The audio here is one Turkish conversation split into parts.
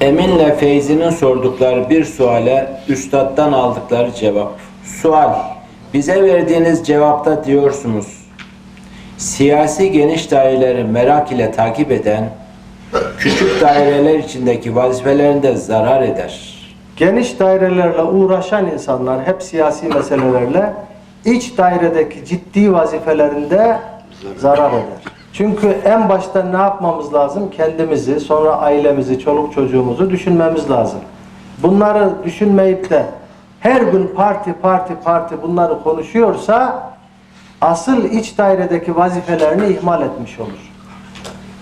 Emin'le Feyzi'nin sordukları bir suale üstattan aldıkları cevap. Sual, bize verdiğiniz cevapta diyorsunuz, siyasi geniş daireleri merak ile takip eden, küçük daireler içindeki vazifelerinde zarar eder. Geniş dairelerle uğraşan insanlar hep siyasi meselelerle iç dairedeki ciddi vazifelerinde zarar eder. Çünkü en başta ne yapmamız lazım? Kendimizi, sonra ailemizi, çoluk çocuğumuzu düşünmemiz lazım. Bunları düşünmeyip de her gün parti parti parti bunları konuşuyorsa asıl iç dairedeki vazifelerini ihmal etmiş olur.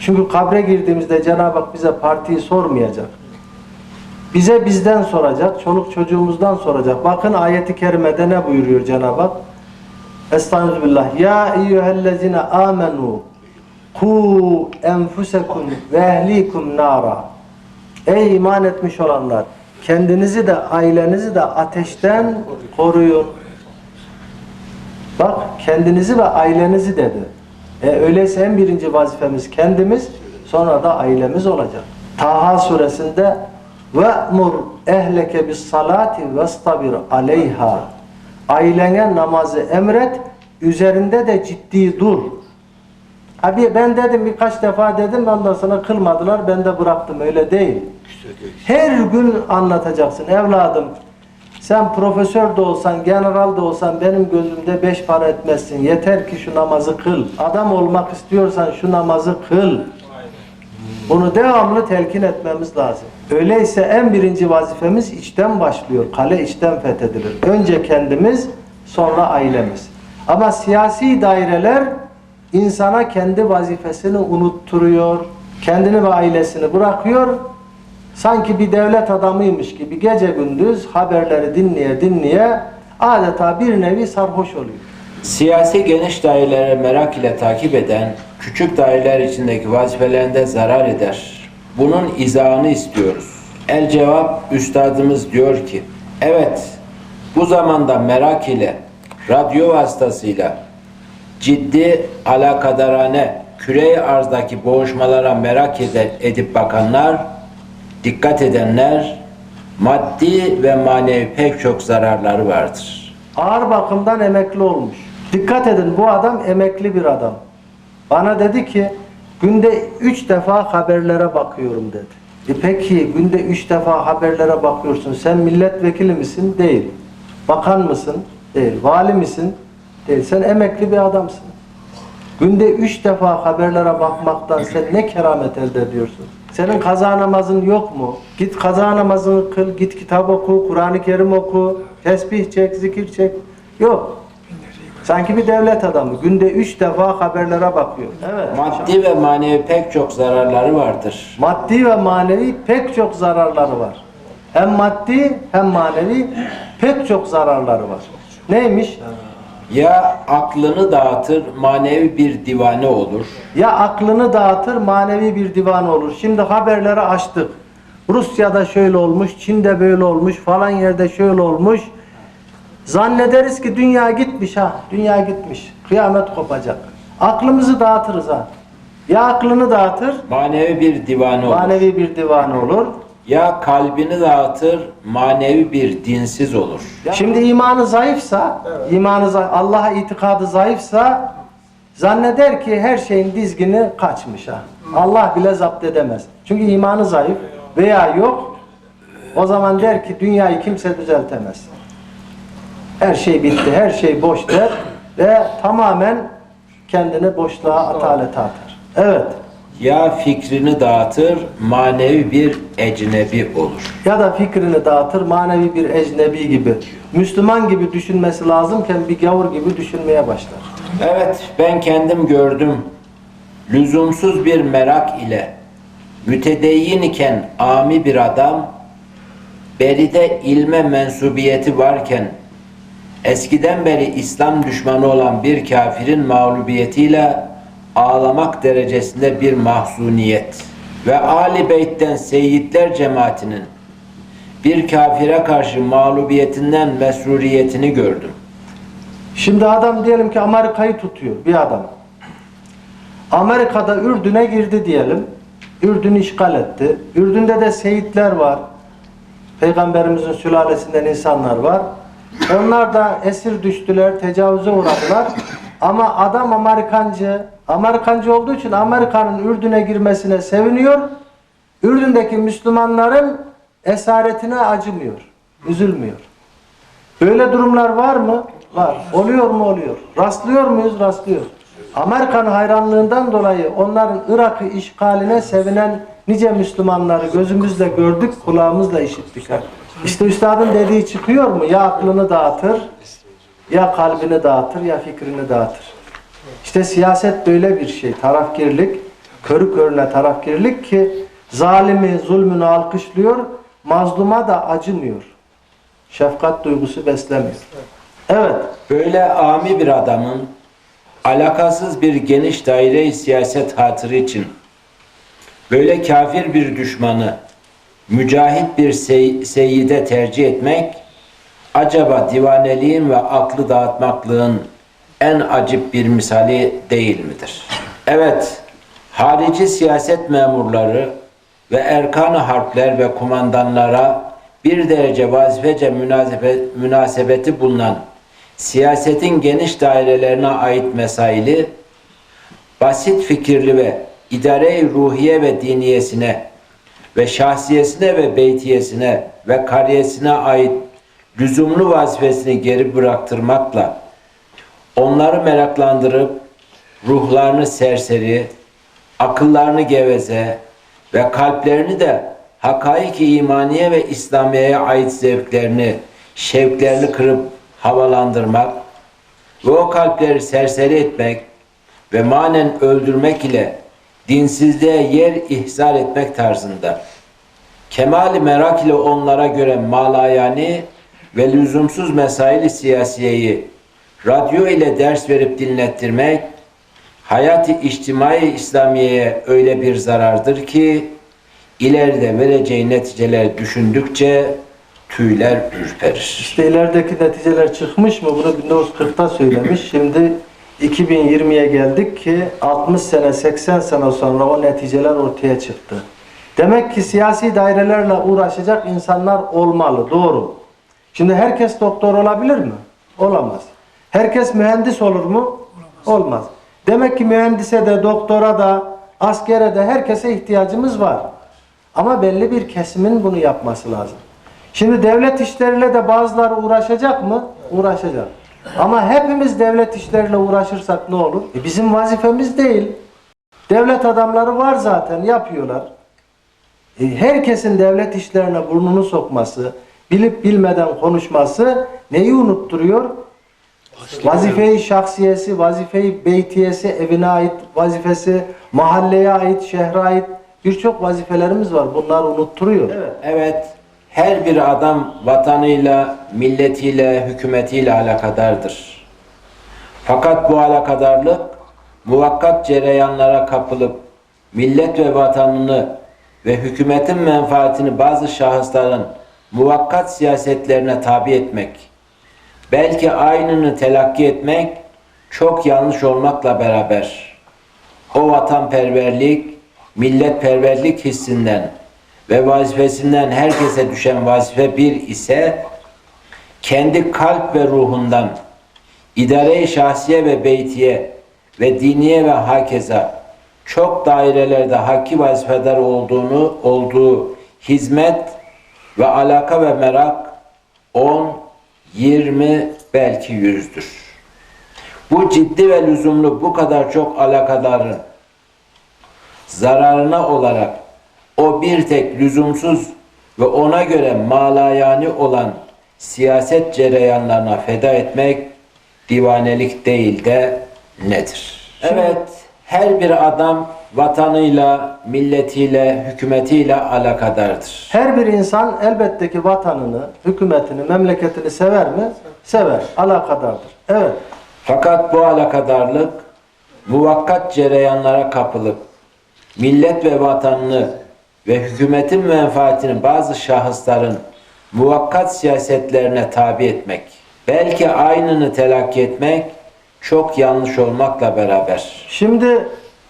Çünkü kabre girdiğimizde Cenab-ı Hak bize partiyi sormayacak. Bize bizden soracak, çoluk çocuğumuzdan soracak. Bakın ayeti kerimede ne buyuruyor Cenab-ı Hak? Estağfirullah. Ya eyyühellezine amenu ku enfusekum ve ehlikum nara. Ey iman etmiş olanlar, kendinizi de ailenizi de ateşten koruyun. Bak kendinizi ve ailenizi dedi. E, öyleyse en birinci vazifemiz kendimiz, sonra da ailemiz olacak. Taha suresinde ve'mur ehleke bis salati vestabir aleyha. Ailene namazı emret, üzerinde de ciddi dur. Abi ben dedim birkaç defa dedim ondan sonra kılmadılar ben de bıraktım öyle değil. Her gün anlatacaksın evladım. Sen profesör de olsan, general de olsan benim gözümde beş para etmezsin. Yeter ki şu namazı kıl. Adam olmak istiyorsan şu namazı kıl. Bunu devamlı telkin etmemiz lazım. Öyleyse en birinci vazifemiz içten başlıyor. Kale içten fethedilir. Önce kendimiz, sonra ailemiz. Ama siyasi daireler insana kendi vazifesini unutturuyor. Kendini ve ailesini bırakıyor. Sanki bir devlet adamıymış gibi gece gündüz haberleri dinleye dinleye adeta bir nevi sarhoş oluyor. Siyasi geniş daireleri merak ile takip eden, küçük daireler içindeki vazifelerinde zarar eder. Bunun izahını istiyoruz. El cevap üstadımız diyor ki, evet bu zamanda merak ile, radyo vasıtasıyla ciddi alakadarane küre arzdaki boğuşmalara merak edip bakanlar, dikkat edenler, maddi ve manevi pek çok zararları vardır. Ağır bakımdan emekli olmuş. Dikkat edin bu adam emekli bir adam. Bana dedi ki günde üç defa haberlere bakıyorum dedi. E peki günde üç defa haberlere bakıyorsun. Sen milletvekili misin? Değil. Bakan mısın? Değil. Vali misin? Değil. Sen emekli bir adamsın. Günde üç defa haberlere bakmaktan sen ne keramet elde ediyorsun? Senin kaza namazın yok mu? Git kaza namazını kıl, git kitap oku, Kur'an-ı Kerim oku, tesbih çek, zikir çek. Yok. Sanki bir devlet adamı. Günde üç defa haberlere bakıyor. Evet. Maddi ve manevi pek çok zararları vardır. Maddi ve manevi pek çok zararları var. Hem maddi hem manevi pek çok zararları var. Neymiş? Ya aklını dağıtır, manevi bir divane olur. Ya aklını dağıtır, manevi bir divan olur. Şimdi haberleri açtık. Rusya'da şöyle olmuş, Çin'de böyle olmuş, falan yerde şöyle olmuş. Zannederiz ki dünya gitmiş ha, dünya gitmiş. Kıyamet kopacak. Aklımızı dağıtırız ha. Ya aklını dağıtır, Manevi bir divane olur. manevi bir divan olur. Ya kalbini dağıtır, manevi bir dinsiz olur. Şimdi imanı zayıfsa, imanı zayıf, Allah'a itikadı zayıfsa zanneder ki her şeyin dizgini kaçmış ha. Allah bile zapt edemez. Çünkü imanı zayıf veya yok. O zaman der ki dünyayı kimse düzeltemez. Her şey bitti, her şey boş der ve tamamen kendini boşluğa atalete atar. Evet. Ya fikrini dağıtır, manevi bir ecnebi olur. Ya da fikrini dağıtır manevi bir ecnebi gibi. Müslüman gibi düşünmesi lazımken bir gavur gibi düşünmeye başlar. Evet, ben kendim gördüm. Lüzumsuz bir merak ile mütedeyyin iken ami bir adam, beride ilme mensubiyeti varken eskiden beri İslam düşmanı olan bir kafirin mağlubiyetiyle ağlamak derecesinde bir mahzuniyet ve Ali Beyt'ten Seyyidler cemaatinin bir kafire karşı mağlubiyetinden mesruriyetini gördüm. Şimdi adam diyelim ki Amerika'yı tutuyor bir adam. Amerika'da Ürdün'e girdi diyelim. Ürdün'ü işgal etti. Ürdün'de de Seyitler var. Peygamberimizin sülalesinden insanlar var. Onlar da esir düştüler, tecavüze uğradılar. Ama adam Amerikancı. Amerikancı olduğu için Amerika'nın Ürdün'e girmesine seviniyor. Ürdün'deki Müslümanların esaretine acımıyor, üzülmüyor. Böyle durumlar var mı? Var. Oluyor mu? Oluyor. Rastlıyor muyuz? Rastlıyor. Amerika'nın hayranlığından dolayı onların Irak'ı işgaline sevinen nice Müslümanları gözümüzle gördük, kulağımızla işittik. İşte üstadın dediği çıkıyor mu? Ya aklını dağıtır, ya kalbini dağıtır, ya fikrini dağıtır. İşte siyaset böyle bir şey. Tarafkirlik, körü körüne tarafkirlik ki zalimi, zulmünü alkışlıyor, mazluma da acımıyor. Şefkat duygusu beslemiyor. Evet. Böyle ami bir adamın alakasız bir geniş daire siyaset hatırı için böyle kafir bir düşmanı mücahit bir sey- seyyide tercih etmek acaba divaneliğin ve aklı dağıtmaklığın en acip bir misali değil midir? Evet, harici siyaset memurları ve erkan-ı harpler ve kumandanlara bir derece vazifece münasebe- münasebeti bulunan siyasetin geniş dairelerine ait mesaili basit fikirli ve idare-i ruhiye ve diniyesine ve şahsiyesine ve beytiyesine ve kariyesine ait lüzumlu vazifesini geri bıraktırmakla onları meraklandırıp ruhlarını serseri, akıllarını geveze ve kalplerini de hakaik-i imaniye ve İslamiye'ye ait zevklerini, şevklerini kırıp havalandırmak ve o kalpleri serseri etmek ve manen öldürmek ile dinsizliğe yer ihzar etmek tarzında. Kemali merak ile onlara göre malayani ve lüzumsuz mesaili siyasiyeyi radyo ile ders verip dinlettirmek, hayat-ı içtimai İslamiye'ye öyle bir zarardır ki, ileride vereceği neticeler düşündükçe tüyler ürperir. İşte ilerideki neticeler çıkmış mı? Bunu 1940'ta söylemiş. Şimdi 2020'ye geldik ki 60 sene 80 sene sonra o neticeler ortaya çıktı. Demek ki siyasi dairelerle uğraşacak insanlar olmalı. Doğru. Şimdi herkes doktor olabilir mi? Olamaz. Herkes mühendis olur mu? Olmaz. Demek ki mühendise de doktora da askere de herkese ihtiyacımız var. Ama belli bir kesimin bunu yapması lazım. Şimdi devlet işleriyle de bazıları uğraşacak mı? Uğraşacak. Ama hepimiz devlet işleriyle uğraşırsak ne olur? E bizim vazifemiz değil. Devlet adamları var zaten yapıyorlar. E herkesin devlet işlerine burnunu sokması, bilip bilmeden konuşması neyi unutturuyor? Vazifeyi şahsiyesi, vazifeyi beytiyesi, evine ait vazifesi, mahalleye ait, şehre ait birçok vazifelerimiz var. Bunlar unutturuyor. Evet. Evet, her bir adam vatanıyla, milletiyle, hükümetiyle alakadardır. Fakat bu alakadarlık muvakkat cereyanlara kapılıp millet ve vatanını ve hükümetin menfaatini bazı şahısların muvakkat siyasetlerine tabi etmek, belki aynını telakki etmek çok yanlış olmakla beraber o vatanperverlik, milletperverlik hissinden ve vazifesinden herkese düşen vazife bir ise kendi kalp ve ruhundan idare-i şahsiye ve beytiye ve diniye ve hakeza çok dairelerde hakki vazifedar olduğunu olduğu hizmet ve alaka ve merak 10, 20 belki yüzdür. Bu ciddi ve lüzumlu bu kadar çok alakadarın zararına olarak o bir tek lüzumsuz ve ona göre malayani olan siyaset cereyanlarına feda etmek divanelik değil de nedir? Evet, her bir adam vatanıyla, milletiyle, hükümetiyle alakadardır. Her bir insan elbette ki vatanını, hükümetini, memleketini sever mi? Sever. Alakadardır. Evet. Fakat bu alakadarlık muvakkat cereyanlara kapılıp millet ve vatanını ve hükümetin menfaatini bazı şahısların muvakkat siyasetlerine tabi etmek, belki aynını telakki etmek çok yanlış olmakla beraber Şimdi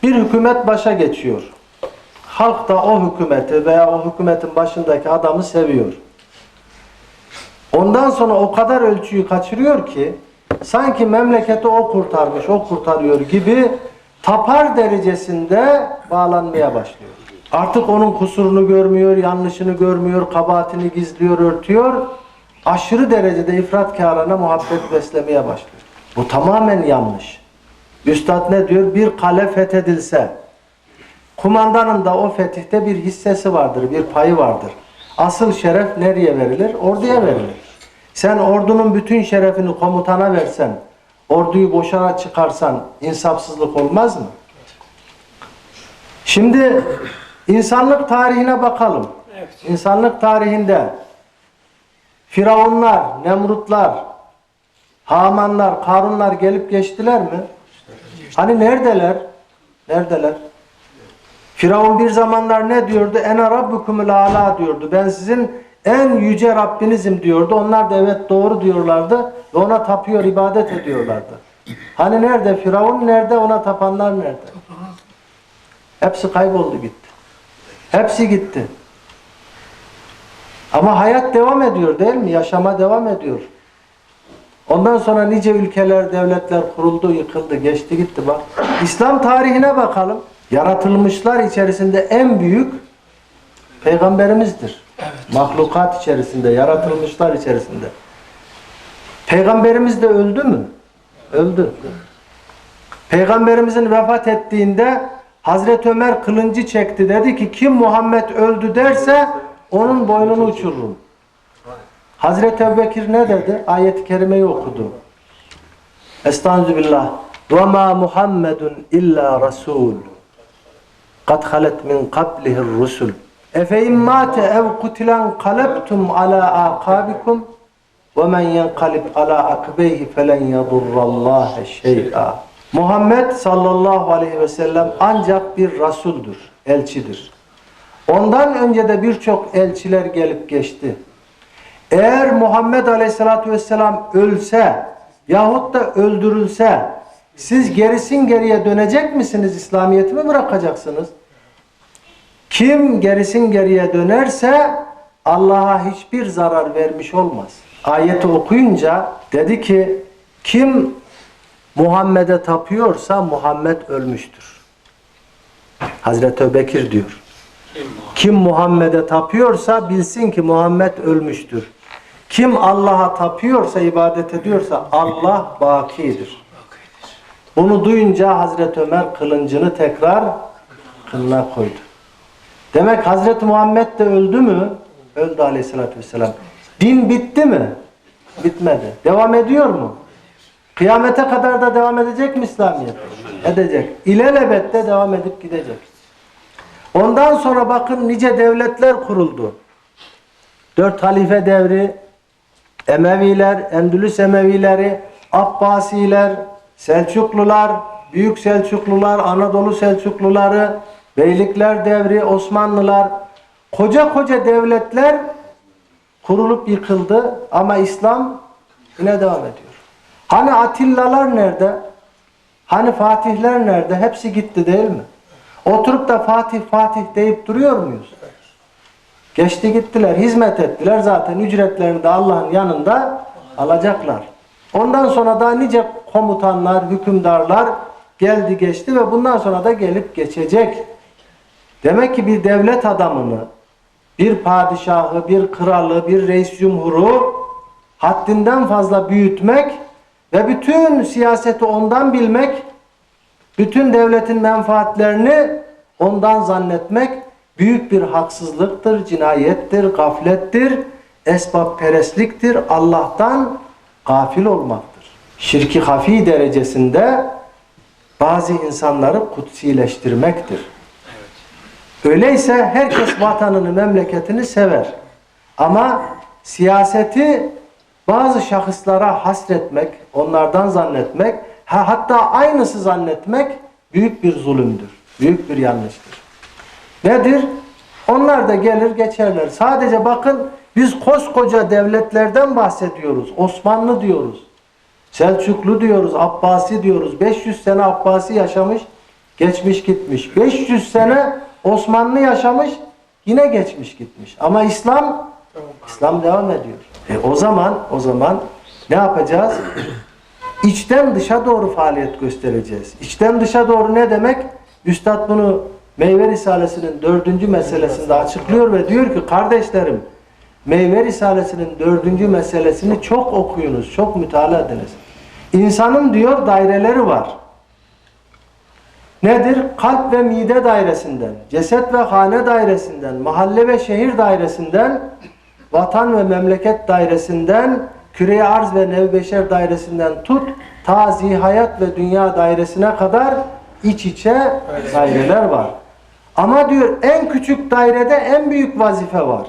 bir hükümet başa geçiyor. halk da o hükümeti veya o hükümetin başındaki adamı seviyor. Ondan sonra o kadar ölçüyü kaçırıyor ki sanki memleketi o kurtarmış, o kurtarıyor gibi tapar derecesinde bağlanmaya başlıyor. Artık onun kusurunu görmüyor, yanlışını görmüyor, kabahatini gizliyor, örtüyor. Aşırı derecede ifratkârına muhabbet beslemeye başlıyor. Bu tamamen yanlış. Üstad ne diyor? Bir kale fethedilse, kumandanın da o fetihte bir hissesi vardır, bir payı vardır. Asıl şeref nereye verilir? Orduya verilir. Sen ordunun bütün şerefini komutana versen, orduyu boşa çıkarsan insafsızlık olmaz mı? Şimdi insanlık tarihine bakalım. İnsanlık tarihinde Firavunlar, Nemrutlar, Hamanlar, Karunlar gelip geçtiler mi? Hani neredeler? Neredeler? Firavun bir zamanlar ne diyordu? Ene rabbukumul ala diyordu. Ben sizin en yüce Rabbinizim diyordu. Onlar da evet doğru diyorlardı ve ona tapıyor, ibadet ediyorlardı. Hani nerede? Firavun nerede? Ona tapanlar nerede? Hepsi kayboldu gitti. Hepsi gitti. Ama hayat devam ediyor değil mi? Yaşama devam ediyor. Ondan sonra nice ülkeler, devletler kuruldu, yıkıldı, geçti gitti bak. İslam tarihine bakalım. Yaratılmışlar içerisinde en büyük peygamberimizdir. Mahlukat içerisinde, yaratılmışlar içerisinde. Peygamberimiz de öldü mü? Öldü. Peygamberimizin vefat ettiğinde Hazreti Ömer kılıncı çekti. Dedi ki kim Muhammed öldü derse onun boynunu uçururum. Hazreti Ebubekir ne dedi? Ayet-i kerimeyi okudu. Estağfirullah. Ve ma Muhammedun illa rasul. Kad halet min qablihir rusul. Efe immate ev kutilen kalebtum ala akabikum ve men yenkalib ala akbeyhi felen yadurrallahe şey'a. Muhammed sallallahu aleyhi ve sellem ancak bir rasuldür, elçidir. Ondan önce de birçok elçiler gelip geçti. Eğer Muhammed Aleyhisselatü Vesselam ölse yahut da öldürülse siz gerisin geriye dönecek misiniz? İslamiyet'i mi bırakacaksınız? Kim gerisin geriye dönerse Allah'a hiçbir zarar vermiş olmaz. Ayeti okuyunca dedi ki kim Muhammed'e tapıyorsa Muhammed ölmüştür. Hazreti Öbekir diyor. Kim Muhammed'e tapıyorsa bilsin ki Muhammed ölmüştür. Kim Allah'a tapıyorsa, ibadet ediyorsa Allah bakidir. Bunu duyunca Hazreti Ömer kılıncını tekrar kılına koydu. Demek Hazreti Muhammed de öldü mü? Öldü aleyhissalatü vesselam. Din bitti mi? Bitmedi. Devam ediyor mu? Kıyamete kadar da devam edecek mi İslamiyet? Edecek. İlelebette devam edip gidecek. Ondan sonra bakın nice devletler kuruldu. Dört halife devri, Emeviler, Endülüs Emevileri, Abbasiler, Selçuklular, Büyük Selçuklular, Anadolu Selçukluları, Beylikler devri, Osmanlılar, koca koca devletler kurulup yıkıldı ama İslam yine devam ediyor. Hani Atillalar nerede? Hani Fatihler nerede? Hepsi gitti değil mi? Oturup da Fatih Fatih deyip duruyor muyuz? Geçti gittiler, hizmet ettiler zaten ücretlerini de Allah'ın yanında alacaklar. Ondan sonra da nice komutanlar, hükümdarlar geldi geçti ve bundan sonra da gelip geçecek. Demek ki bir devlet adamını, bir padişahı, bir kralı, bir reis cumhuru haddinden fazla büyütmek ve bütün siyaseti ondan bilmek, bütün devletin menfaatlerini ondan zannetmek büyük bir haksızlıktır, cinayettir, gaflettir, esbabperestliktir, Allah'tan gafil olmaktır. Şirki hafi derecesinde bazı insanları kutsileştirmektir. Öyleyse herkes vatanını, memleketini sever. Ama siyaseti bazı şahıslara hasretmek, onlardan zannetmek, ha, hatta aynısı zannetmek büyük bir zulümdür. Büyük bir yanlıştır. Nedir? Onlar da gelir geçerler. Sadece bakın biz koskoca devletlerden bahsediyoruz. Osmanlı diyoruz. Selçuklu diyoruz, Abbasi diyoruz. 500 sene Abbasi yaşamış, geçmiş gitmiş. 500 sene Osmanlı yaşamış, yine geçmiş gitmiş. Ama İslam İslam devam ediyor. E o zaman o zaman ne yapacağız? İçten dışa doğru faaliyet göstereceğiz. İçten dışa doğru ne demek? Üstad bunu Meyve Risalesi'nin dördüncü meselesinde açıklıyor ve diyor ki kardeşlerim Meyve Risalesi'nin dördüncü meselesini çok okuyunuz, çok mütalaa ediniz. İnsanın diyor daireleri var. Nedir? Kalp ve mide dairesinden, ceset ve hane dairesinden, mahalle ve şehir dairesinden, vatan ve memleket dairesinden, küre arz ve nevbeşer dairesinden tut, ta hayat ve dünya dairesine kadar iç içe daireler var. Ama diyor en küçük dairede en büyük vazife var.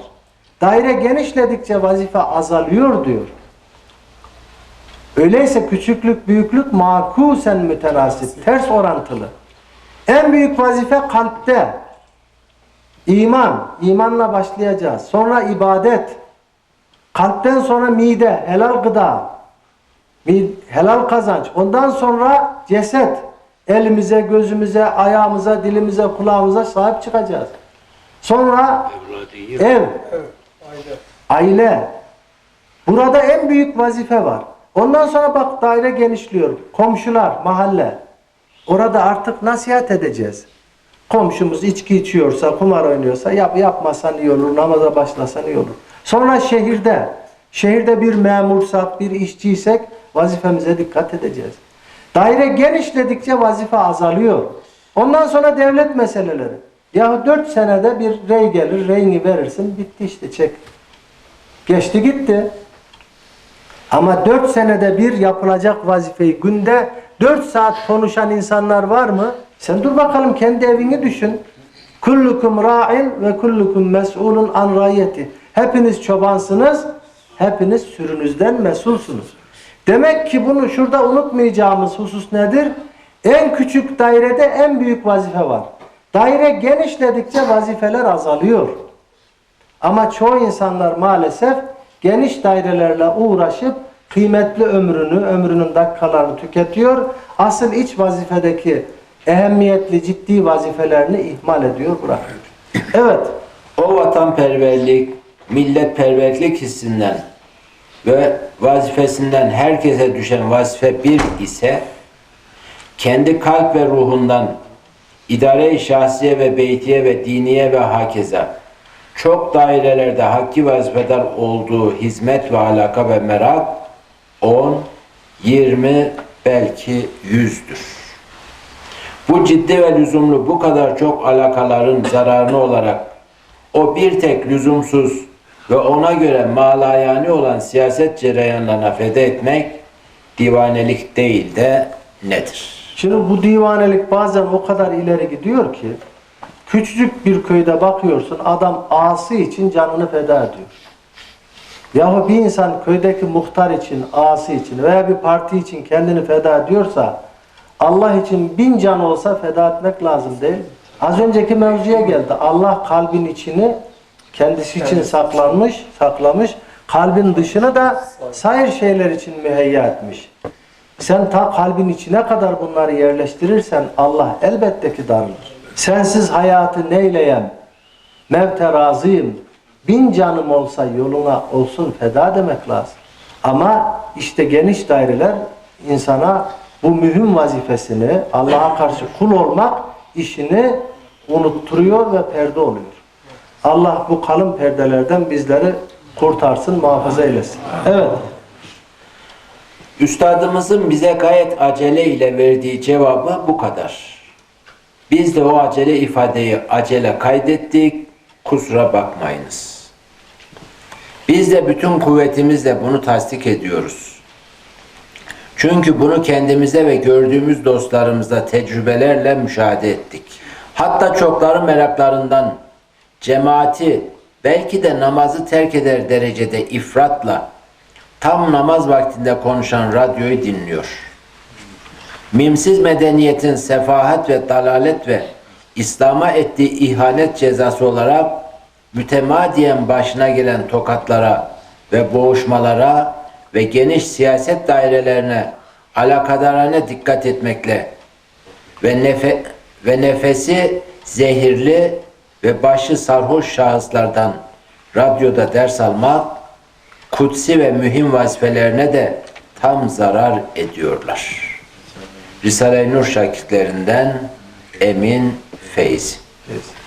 Daire genişledikçe vazife azalıyor diyor. Öyleyse küçüklük büyüklük makusen mütenasip, ters orantılı. En büyük vazife kalpte. İman, imanla başlayacağız. Sonra ibadet. Kalpten sonra mide, helal gıda. Helal kazanç. Ondan sonra ceset. Elimize, gözümüze, ayağımıza, dilimize, kulağımıza sahip çıkacağız. Sonra ev, aile. Burada en büyük vazife var. Ondan sonra bak daire genişliyor. Komşular, mahalle. Orada artık nasihat edeceğiz. Komşumuz içki içiyorsa, kumar oynuyorsa yap yapmasan iyi olur, namaza başlasan iyi olur. Sonra şehirde, şehirde bir memursak, bir işçiysek vazifemize dikkat edeceğiz. Daire genişledikçe vazife azalıyor. Ondan sonra devlet meseleleri. Ya dört senede bir rey gelir, reyini verirsin, bitti işte çek. Geçti gitti. Ama dört senede bir yapılacak vazifeyi günde dört saat konuşan insanlar var mı? Sen dur bakalım kendi evini düşün. Kullukum ra'in ve kullukum mes'ulun an rayeti. Hepiniz çobansınız, hepiniz sürünüzden mesulsunuz. Demek ki bunu şurada unutmayacağımız husus nedir? En küçük dairede en büyük vazife var. Daire genişledikçe vazifeler azalıyor. Ama çoğu insanlar maalesef geniş dairelerle uğraşıp kıymetli ömrünü, ömrünün dakikalarını tüketiyor. Asıl iç vazifedeki ehemmiyetli, ciddi vazifelerini ihmal ediyor, bırakıyor. Evet, O vatanperverlik, milletperverlik hissinden ve vazifesinden herkese düşen vazife bir ise kendi kalp ve ruhundan idare-i şahsiye ve beytiye ve diniye ve hakeza çok dairelerde hakki vazifedar olduğu hizmet ve alaka ve merak 10, 20 belki yüzdür. Bu ciddi ve lüzumlu bu kadar çok alakaların zararını olarak o bir tek lüzumsuz ve ona göre malayani olan siyaset cereyanlarına feda etmek divanelik değil de nedir? Şimdi bu divanelik bazen o kadar ileri gidiyor ki küçücük bir köyde bakıyorsun adam ağası için canını feda ediyor. Yahu bir insan köydeki muhtar için, ağası için veya bir parti için kendini feda ediyorsa Allah için bin can olsa feda etmek lazım değil? Az önceki mevzuya geldi. Allah kalbin içini kendisi için saklanmış, saklamış. Kalbin dışını da sair şeyler için müheyya etmiş. Sen ta kalbin içine kadar bunları yerleştirirsen Allah elbette ki darılır. Sensiz hayatı neyleyen, mevte razıyım, bin canım olsa yoluna olsun feda demek lazım. Ama işte geniş daireler insana bu mühim vazifesini Allah'a karşı kul olmak işini unutturuyor ve perde oluyor. Allah bu kalın perdelerden bizleri kurtarsın, muhafaza eylesin. Evet. Üstadımızın bize gayet acele ile verdiği cevabı bu kadar. Biz de o acele ifadeyi acele kaydettik, kusura bakmayınız. Biz de bütün kuvvetimizle bunu tasdik ediyoruz. Çünkü bunu kendimize ve gördüğümüz dostlarımızda tecrübelerle müşahede ettik. Hatta çokları meraklarından cemaati belki de namazı terk eder derecede ifratla tam namaz vaktinde konuşan radyoyu dinliyor. Mimsiz medeniyetin sefahat ve dalalet ve İslam'a ettiği ihanet cezası olarak mütemadiyen başına gelen tokatlara ve boğuşmalara ve geniş siyaset dairelerine alakadarane dikkat etmekle ve nefe ve nefesi zehirli ve başı sarhoş şahıslardan radyoda ders almak kutsi ve mühim vazifelerine de tam zarar ediyorlar. Risale-i Nur şakitlerinden Emin Feyzi. Evet.